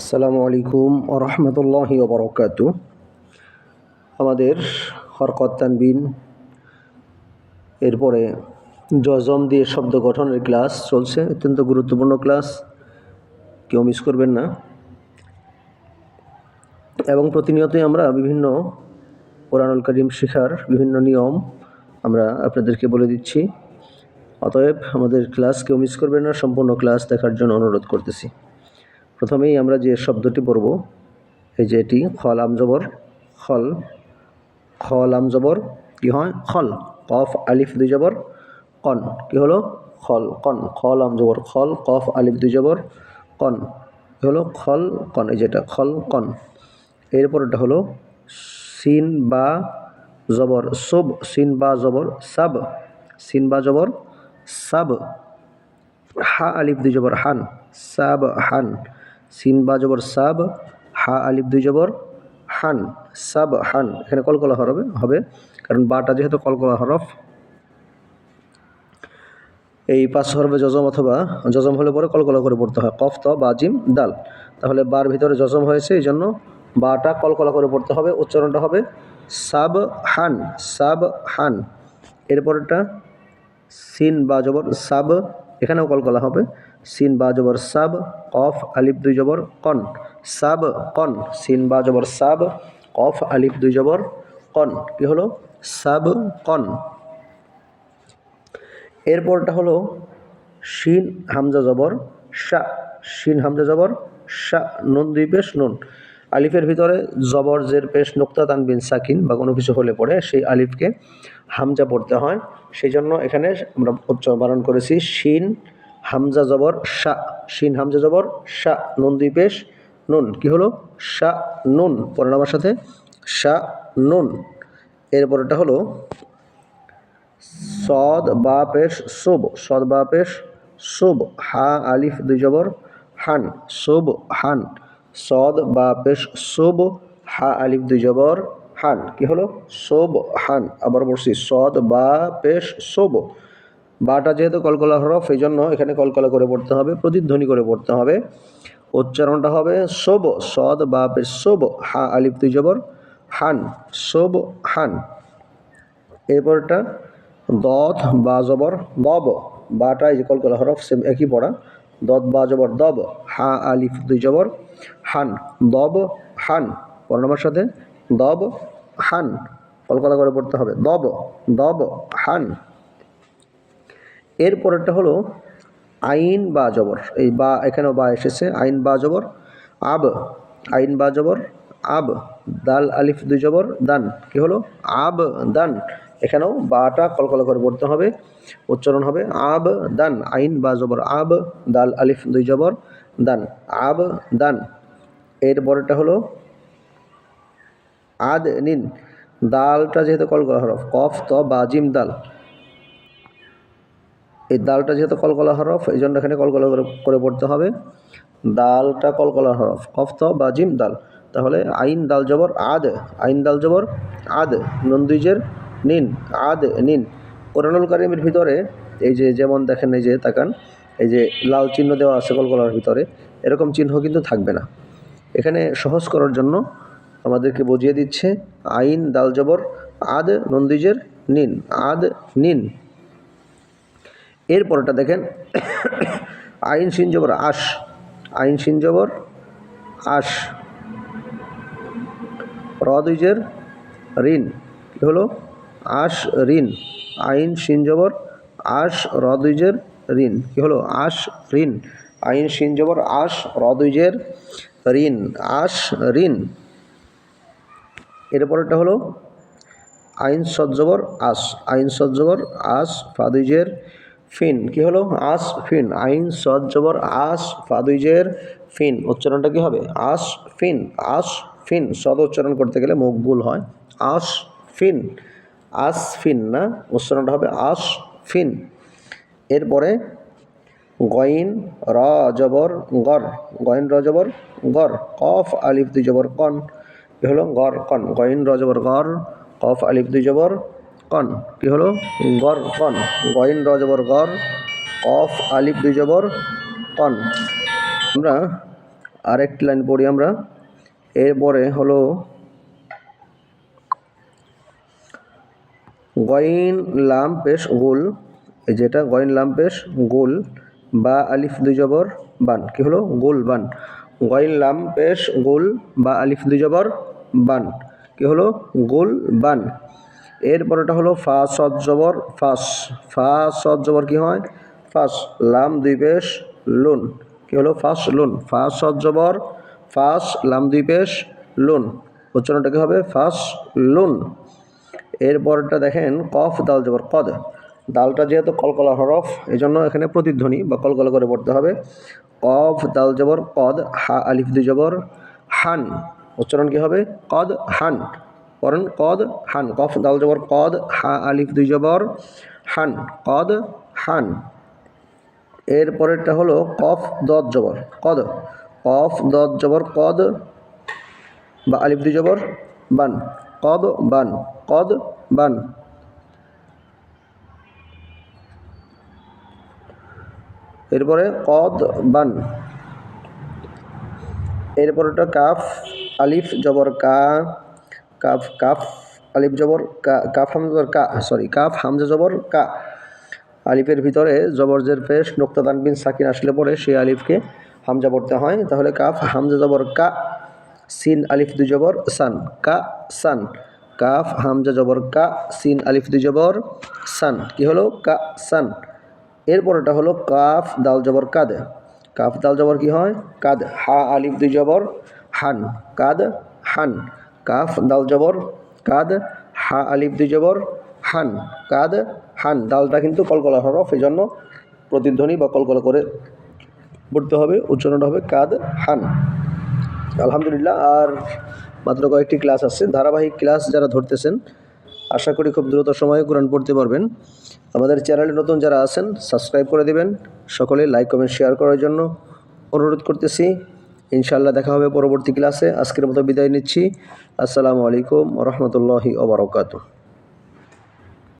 আসসালামু আলাইকুম রহমতুল্লাহি ওবরকাত আমাদের হরকত তানবিন, এরপরে জজম দিয়ে শব্দ গঠনের ক্লাস চলছে, অত্যন্ত গুরুত্বপূর্ণ ক্লাস, কেউ মিস করবেন না। এবং প্রতিনিয়তই আমরা বিভিন্ন কোরআনুল করিম শেখার বিভিন্ন নিয়ম আমরা আপনাদেরকে বলে দিচ্ছি। অতএব আমাদের ক্লাস কেউ মিস করবেন না, সম্পূর্ণ ক্লাস দেখার জন্য অনুরোধ করতেছি। প্রথমেই আমরা যে শব্দটি পড়ব, এই যে এটি খল আমজবর খল খল আমজবর কি হয়? খল, কফ, আলিফ, দুই জবর, কন, কি হলো? খল, কন, খল আমজবর খল, কফ, আলিফ, দুই জবর, কন, কি হলো? খল, কন, এই যেটা, খল, কন। এরপর এটা হলো সিন বা জবর, সব, সিন বা জবর, সাব, সিন বা জবর, সাব, হা, আলিফ, দুই জবর, হান, সাব, হান। সিন বা জবর সাব, হা আলিফ দুই জবর, হান, সাব, হান। এখানে কলকলা হবে হবে। কারণ বাটা যেহেতু কলকলা হরফ। এই পাঁচ হরফে জজম অথবা জজম হলে পরে কলকলা করে পড়তে হয়। কফ, ত, বা, জিম, দাল। তাহলে বার ভিতরে জজম হয়েছে, এই জন্য বাটা কলকলা করে পড়তে হবে। উচ্চারণটা হবে সাব, হান সাব, হান। এরপরটা সিন বা জবর সাব এখানেও কলকলা হবে। সিন বা জবর সাব, কফ, আলিফ, দুই জবর, কন। সাব, কন। সিন বা জবর সাব, কফ, আলিফ, দুই জবর, কন। কি হলো? সাব, কন। এরপরটা হলো শিন হামজা, জবর, শা। শিন হামজা, জবর, শা। নুন, দুই পেশ, নুন। আলিফের ভিতরে জবর জের পেশ নোক্তা তানবিন সাকিন বা কোনো কিছু হলে পড়ে, সেই আলিফকে হামজা পড়তে হয়। সেই জন্য এখানে আমরা উচ্চারণ করেছি, শিন, হামজা জবর, শা, শিন, হামজা জবর, শা, নুন দুই পেশ, নুন। কি হলো? শা, নুন। পরের আমার সাথে। শা, নুন। এরপরটা হলো, সদ, বা পেশ শুভ সদ, বা পেশ শুভ হা, আলিফ, দুই জবর, হান। শুভ হান। সদ বা পেশ শুভ হা, আলিফ, দুই, জবর, হান। কি হলো? শুভ হান। আবার বলছি সদ বা পেশ শুভ বাটা যেহেতু কলকলা হরফ এই জন্য এখানে কলকলা করে পড়তে হবে, প্রতিধ্বনি করে পড়তে হবে। উচ্চারণটা হবে শোভ সদ বা পেশ শুভ হা, আলিফ, দুই, জবর, হান। শুভ হান। এরপরটা দত বা জবর, দব। বাটা এই যে কলকলা হরফ, সেম একই পড়া। দত বা জবর, দব, হা, আলিফ, দুই, জবর হান, দব, হান পড়নামার সাথে, দব, হান কলকলা করে পড়তে হবে, দব দব, হান। এরপরেরটা হলো আইন বা জবর, এই বা এখানেও বা এসেছে, আইন বা জবর, আব, আইন বা জবর, আব, দাল, আলিফ, দুই জবর, দান, কি হলো? আব, দান। এখানেও বাটা কলকলা করে পড়তে হবে, উচ্চারণ হবে আব, দান, আইন বা জবর, আব, দাল, আলিফ, দুই জবর দান, আব দান। এর পরেরটা হলো আদ নিন। দালটা যেহেতু কলকলা হরফ, কফ, ত, বা, জিম, দাল। এই দালটা যেহেতু কলকলা হরফ, এই জন্য এখানে কলকলা করে পড়তে হবে। দালটা কলকলা হরফ, কফ, ত, বা, জিম, দাল। তাহলে আইন, দাল, জবর, আদ। আইন, দাল, জবর, আদ। নন্দুইজের নিন, আদ, নিন। কোরআনুল কারিমের ভিতরে এই যে, যেমন দেখেন এই যে, তাকান। এই যে লাল চিহ্ন দেওয়া আছে কলকলার ভিতরে, এরকম চিহ্ন কিন্তু থাকবে না। এখানে সহজ করার জন্য আমাদেরকে বুঝিয়ে দিচ্ছে আইন, দাল জবর, আদ, নন্দীজের নিন, আদ, নিন। এরপরটা দেখেন, আইন সিন জবর, আশ। আইন সিন জবর, আশ। রদুইজের ঋণ, কী হলো? আশ ঋণ। আইন সিন জবর, আশ রদুইজের ঋণ। কী হলো? আশ, ঋণ। আইন সিন জবর আশ রদুইজের ঋণ। আশ, ঋণ। এরপরেরটা হলো আইন সজ্জবর আস আইন সজ্জবর আস ফাদুইজের ফিন। কি হলো? আস ফিন। আইন সজ্জবর আস ফাদুইজের ফিন। উচ্চারণটা কি হবে? আস ফিন। আস ফিন। সদ উচ্চারণ করতে গেলে মুখ ভুল হয়। আস ফিন। আস ফিন না? উচ্চারণটা হবে আস ফিন। এরপরে গইন র জবর গর, গইন র জবর গর, কফ আলিফ দুই জবর কন, কি হলো? গর, কন, গইন র জবর গর, কফ আলিফ দুই জবর কন, কি হলো? গর, কন, গইন র জবর গর, কফ আলিফ দুই জবর কন। আমরা আরেকটি লাইন পড়ি আমরা। এরপরে হলো গইন, লাম, পেশ, গোল এই যেটা গইন লাম পেশ গোল, বা আলিফ দুই জবর, বান। কি হলো? গোল, বান। গইন লাম পেশ গোল, বা আলিফ দুই জবর, বান। কি হলো? গোল, বান। এরপরেটা হলো ফা সদ জবর, ফাস। ফা সদ জবর কি হয়? ফাস। লাম, দুই পেশ, লোন। কি হলো? ফাস, লোন। ফা সদ জবর, ফাস, লাম, দুই পেশ, লোন। উচ্চারণটা কি হবে? ফাস, লুন। এরপরটা দেখেন, কফ, দাল, জবর, কদ। দালটা যেহেতু কলকলা হরফ এই জন্য এখানে প্রতিধ্বনি বা কলকলা করে পড়তে হবে। কফ, দাল জবর, কদ, হা, আলিফ দুই জবর, হান, উচ্চারণ কি হবে? কদ, হান, পড়েন কদ, হান, কফ, দাল জবর, কদ, হা, আলিফ দুই জবর, হান, কদ, হান। এরপরেরটা হলো কফ, দদ জবর, কদ, কফ, দদ জবর, কদ বা আলিফ দুই জবর, বান, কদ বান কদ, বান। এরপরে কদ, বান। এরপরেটা কাফ, আলিফ, জবর, কা, কাফ কাফ, আলিফ, জবর, কা, কাফ, হামজা কা, সরি, কাফ, হামজা, জবর, কা। আলিফের ভিতরে জবরজের পেশ নোক্তা সাকিন আসলে পরে সেই আলিফকে হামজা পড়তে হয়। তাহলে কাফ, হামজা, জবর, কা, সিন, আলিফ, দুই, জবর, সান, কা, সান। কাফ, হামজা, জবর, কা, সিন, আলিফ, দুই, জবর, সান। কি হলো? কা, সান। এরপরটা হলো কাফ, দাল, জবর, কাদ। কাফ, দাল, জবর কি হয়? কাদ। হা, আলিফ, দুই, জবর, হান। কাদ, হান। কাফ, দাল, জবর, কাদ। হা, আলিফ, দুই, জবর, হান। কাদ, হান। দালটা কিন্তু কলকলা হরফ এই জন্য প্রতিধ্বনি বা কলকলা করে পড়তে হবে। উচ্চারণটা হবে কাদ, হান। আলহামদুলিল্লাহ, আর মাত্র কয়েকটি ক্লাস আছে। ধারাবাহিক ক্লাস যারা ধরতেছেন আশা করি খুব দ্রুত সময়ে কোরআন পড়তে পারবেন। আমাদের চ্যানেলে নতুন যারা আছেন সাবস্ক্রাইব করে দেবেন। সকলে লাইক কমেন্ট শেয়ার করার জন্য অনুরোধ করতেছি। ইনশাআল্লাহ দেখা হবে পরবর্তী ক্লাসে আজকের মতো বিদায় নিচ্ছি। আসসালামু আলাইকুম রহমতুল্লাহি ওবরাকাতুহ